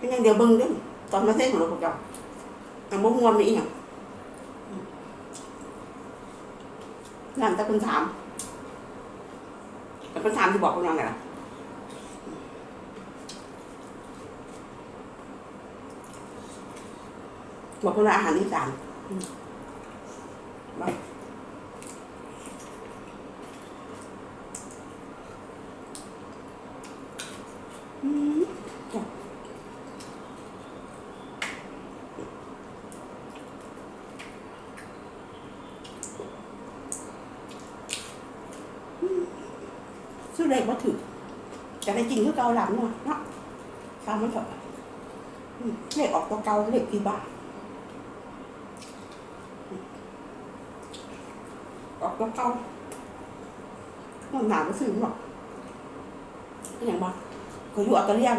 เป็นอย่างเดียวเบิ่งเด้อตอนมาเส้นของเราพวกเจ้าอันบ่ม่วนมีอีกอย่างนั่นแต่เพิ่นถามแต่เพิ่นถามที่บอกเพิ่นว่าไงล่ะบอกเพิ่นว่าอาหารอีสานอืมบ่อืมจ้ะ ซื้อ เลขมาถึงจะได้จริงคือเกาหลังเนาะเนาะตามมันเถอะเลขออกตัวเกาเลขกี่บาทออกตัวเกามันหนาไม่ซื้อหรอกอย่างบ้าก็อยู่อัลกาเลียน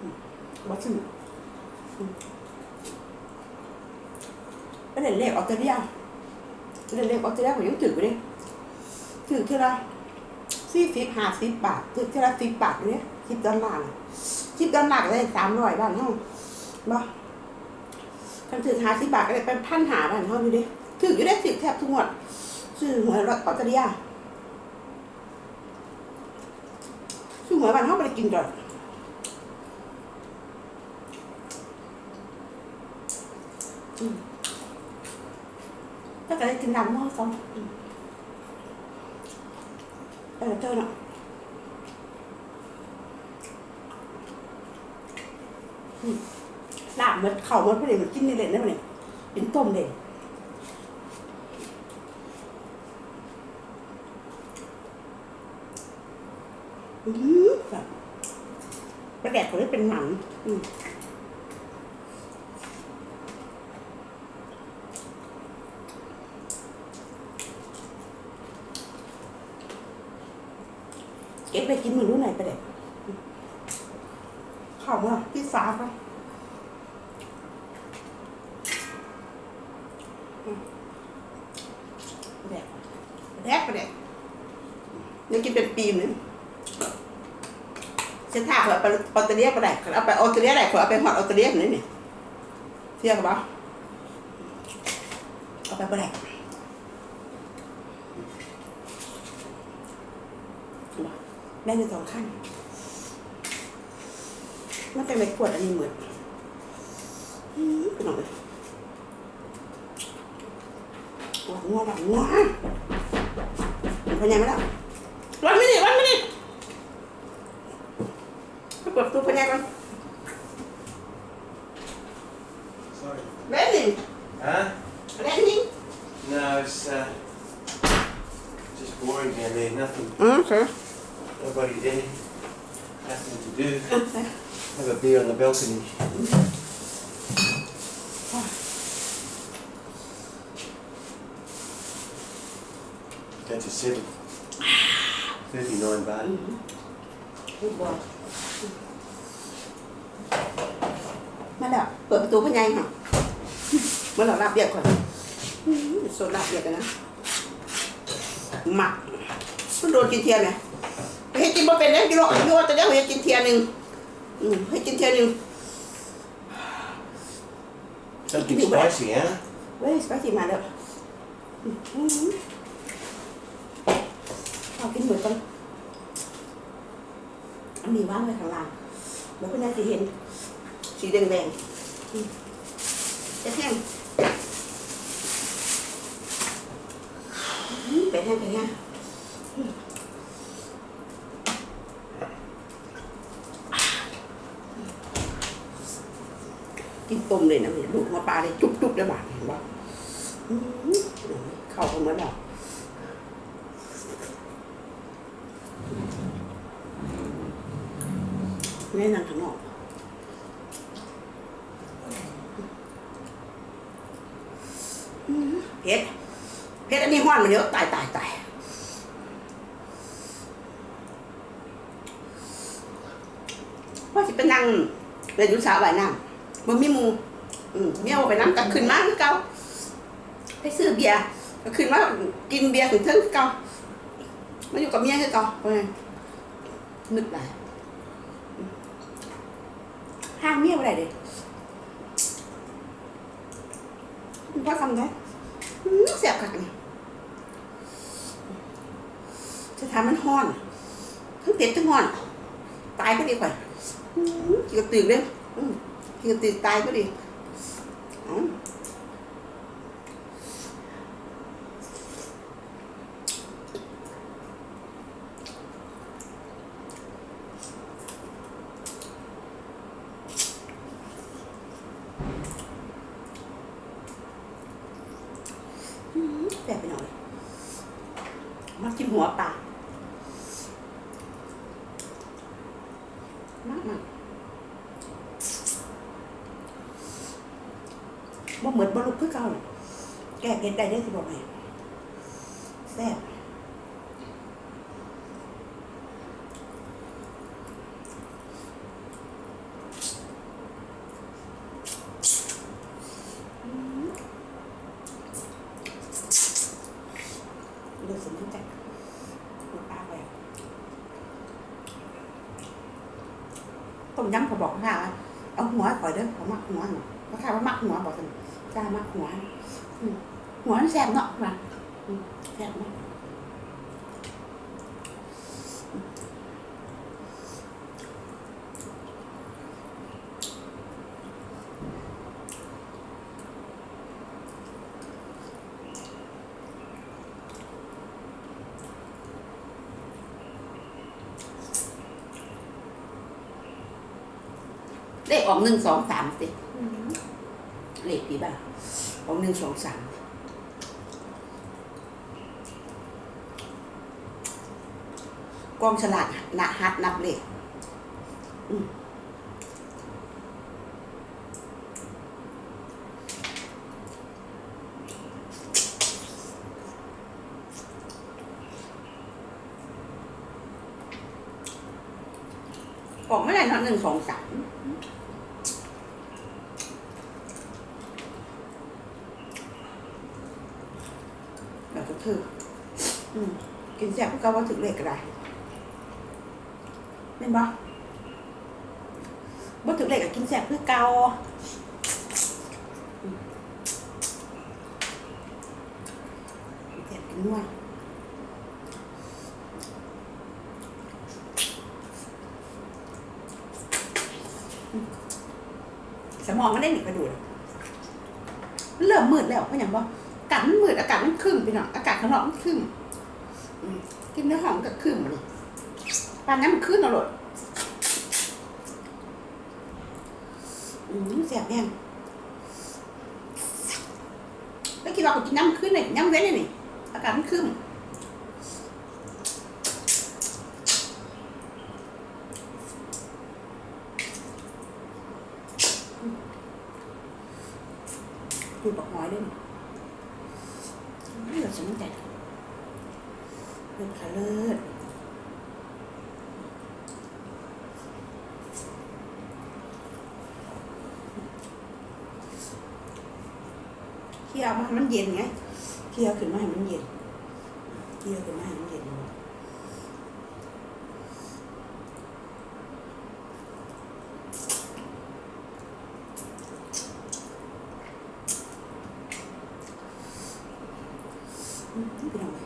อืมบ่ซื้ออืมไปเล่นเลขออสเตรเลียเล่นเลขออสเตรเลียผมยังถือไปเลยถือเท่าไร สี่สิบห้าสิบบาทคือเท่าสิบบาทเนี่ยสิบดอลลาร์สิบดอลลาร์ก็ได้สามร้อยบาทเท่าบ่คันถือห้าสิบบาทก็ได้เป็นพันหาบาทเท่าอยู่ดิถืออยู่ได้สิบแทบทุกงวดซื้อหวยรถออสเตรเลียซื้อหวยบ้านเท่าไปกินก่อนถ้าเกิดได้กินดำหม้อสอง เออเจ้าเนาะอืมลาบมันเข่ามันพอดีมันกินนี่เลยนะมันเนี่ยเป็นต้มเลยอืมแบบประแดดเขาได้เป็นหมันอืม ไปกินมือรู้ไหนไประแดดอืมเข่ามาที่ฟ้าไปแดดประแดดประแดดยังกินเป็นปีมเลยฉันถามว่าไปออสเตรเลียไปไหนเอาไปออสเตรเลียไหนขอเอาไปหอดออสเตรเลียหน่อยนี่เที่ยวกับบ้าเอาไปไปไหน แม่ในสองขั้นมันเป็นไม้ขวดอันนี้เหมือนอืมเป็นหน่อยหวังงัวหวังงัวเป็นยังไงไม่ได้วันไม่ดิวันไม่ดิไปเปิดประตูพญาก่อน Sorry. เล่นดิ Huh? เล่นดิ No, it's uh, just boring down there. Nothing. อืมใช่ Nobody there. Nothing to do. Have a beer on the balcony. That's a seven. Thirty-nine baht. ลูกบอลมาแล้วเปิดประตูพญาค่ะเมื่อเราลาบเบียดก่อนอืมโซดลาบเบียดกันนะหมักมันโดนกินเทียนไหม กินบ่เป็นนะกิโลกิโลแต่เดี๋ยวให้กินเทียนหนึ่งอืมให้กินเทียนหนึ่ง Something You wet? spicy, huh? เว้ยสไปซี่มาแล้วอือเอากินหมดก่อนอันนี้ว่างไว้ข้างล่างแล้วพญาจะเห็น สีแดงๆอืมจะแห้งอืมไปแห้งไปแห้ง กินต้มเลยนะลูกมาปลาเลยจุกๆได้บาดเห็นปะอืมเข้ากันหมือนแบบแม่นั่งข้างนอกเพชรเพชรอันนี้ห้อนมาเดี๋ยวตายตายตายว่าสิเป็นนั่งเรียนยุสาวใบน้ำ มันมีมูอืมเมียเอาไปน้ำก็ขึ้นมาคือเก่าไปซื้อเบียร์ก็ขึ้นมากินเบียร์ถึงเทิงคือเก่ามาอยู่กับเมียคือเก่าไปนึกได้ห้างเมียอะไรเด็คุณพ่อทำได้เสียบขักนี่จะทำมันห้อน ทั้งเต็ดทั้งห้อน ตายก็ดีกว่ากินกระตือเลยอื กินตือตายก็ดีอ๋อแบบไปหน่อย มากินหัวปลามากมาก บ่เหมือนบลุกคือเก่าแก้เผ็ดได้ได้สิบอกให้แซ่บเดือดสมใจหัวปลาไปต้มยำเขาบอกค่ะเอาหัวก่อยเด้อเขามักหัวหน่อยเขาถามว่ามักหัวบอกสิ จามักหัวหัวมันแซ่บเนาะว่ะแซ่บมากเลขออกหนึ่งสองสามสิ เลขกี่บ้างออกหนึ่งสองสามกองฉลากนะฮัดนับเลขออกไม่ได้นอะหนึ่งสองสาม แล้วก็คืออืมกินแซ่บก็ว่าถึงเลขก็ได้แม่นบ่บ่ถึงเลขก็กินแซ่บคือเก่าแซ่บกินนัวอืมสมองมันได้หนีกระดูดมันเริ่มมืดแล้วเพราะอย่างบ่อากาศมันมืดอากาศมันครึ้มไปหน่อยอา ข้างนอกมันขึ้นกินเนื้อหอมกับครึ้มมาเลยปานนั้นมันขึ้นอาโลดอืมเสียบแห้งแล้วคิดว่าเรากินน้ำขึ้นเลยน้ำเว้นเลยนี่ อากาศมันขึ้นมดูปักหอยด้วยนี่เลือดสมใจเลือดขาเลือดเคี่ยวมาให้มันเย็นไง เคี่ยวขึ้นมาให้มันเย็น เคี่ยวขึ้นมาให้มันเย็นอืมนี่เป็นอะไร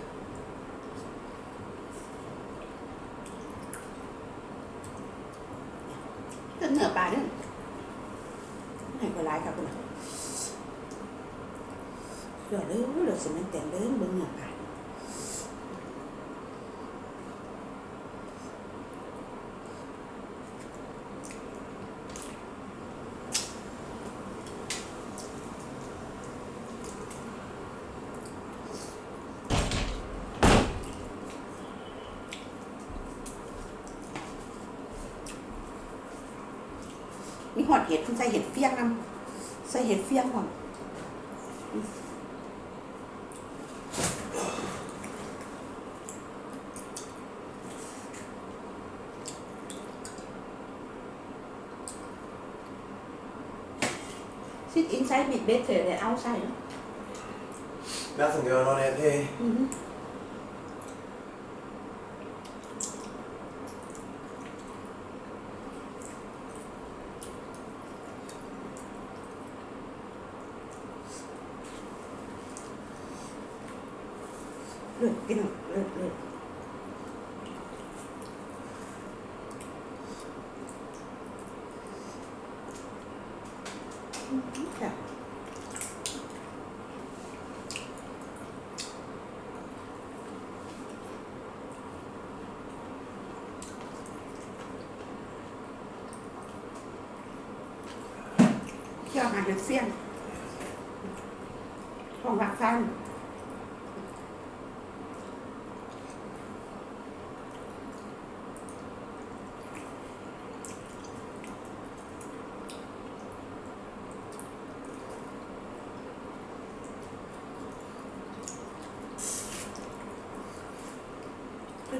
เนื้อเนื้อปลาเนี่ยให้คนร้ายครับคุณเหลือเด้อเหลือ สมันแต่งเด้อเบิ่งเนื้อปมีหอดเห็ดคุณใส่เห็ดเฟี้ยงนำใส่เห็ดเฟี้ยงก่อนซิด inside be better than outside. No? Nothing going on out here. Mm-hmm. Look, look, look, look. หาเด็กเสี้ยนของหลักสั้น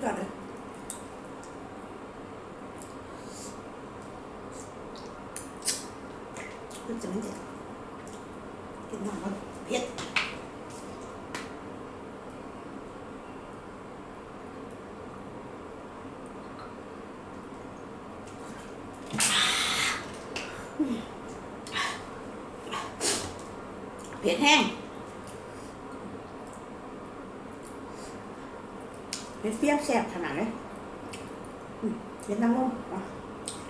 ก่อนเลย ขึ้นจะไม่เจ็บกินหน่อยมันเผ็ดเผ็ดแห้ง เป็นเฟี้ยงแซ่บขนาดเลยอืมเย็นน้ำนมอะ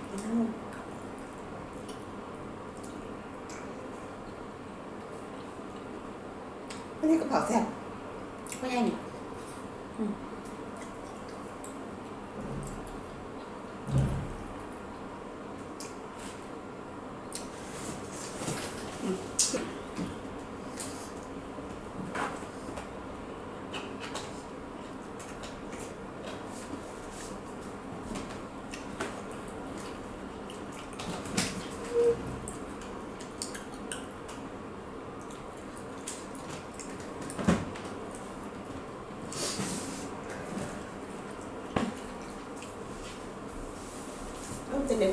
เย็นน้ำนม ไม่ได้กระเ